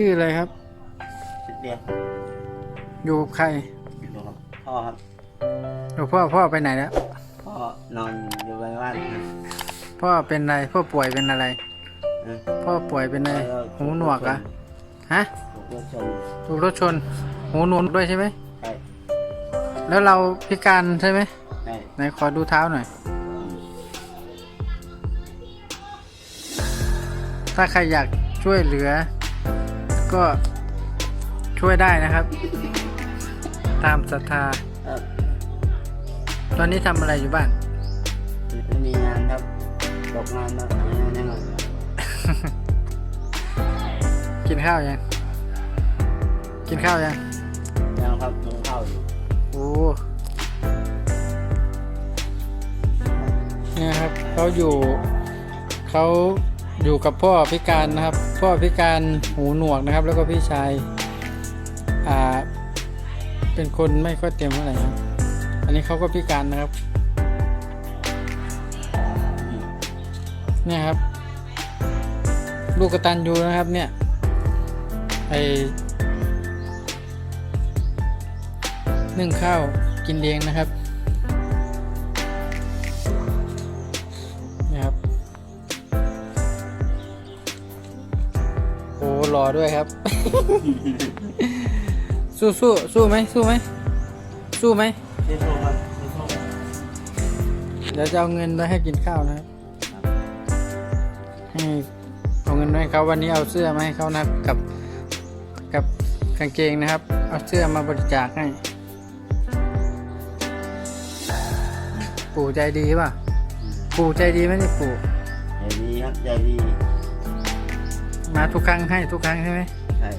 ชื่ออะไรครับชุดเดียวอยู่กับใครอยู่กับพ่อครับอยู่พ่อพ่อไปไหนแล้ว พ่อนอนอยู่ในบ้านนะพ่อเป็นอะไร พ่อป่วยเป็นอะไร เออพ่อป่วยเป็นอะไร หูหนวกเหรอะฮะถูกรถชนถูกรถชน หูหนวกด้วยใช่ไหม ใช่แล้วเราพิการใช่ไหม ใช่ไหนขอดูเท้าหน่อย ถ้าใครอยากช่วยเหลือ ก็ช่วยได้นะครับ ตามศรัทธาเออตอนนี้ทำอะไรอยู่บ้าน ไม่มีงานครับตกงานมาหางานให้หน่อยกินข้าวยัง กินข้าวยัง ยังครับหุงข้าวอยู่โอ้เนี่ยครับเขาอยู่เขา อยู่กับพ่อพิการนะครับ พ่อพิการหูหนวกนะครับ แล้วก็พี่ชายอ่าเป็นคนไม่ค่อยเต็มเท่าไหร่ครับอันนี้เขาก็พิการนะครับเนี่ยครับ ลูกกระตันยูนะครับเนี่ยไอนึ่งข้าวกินเลี้ยงนะครับนี่ครับ รอด้วยครับ สู้สู้สู้ไหมสู้ไหมสู้ไหมไม่โทรครับไม่โทรเดี๋ยวจะเอาเงินไว้ให้กินข้าวนะครับให้เอาเงินไว้ให้เขาวันนี้เอาเสื้อมาให้เขานะครับกับกับกางเกงนะครับ เอาเสื้อมาบริจาคให้ปู่ใจดีป่ะ ปู่ใจดีไหมนี่ปู่ ใจดีครับใจดี มาทุกครั้งให้ทุกครั้งใช่ไหม ใช่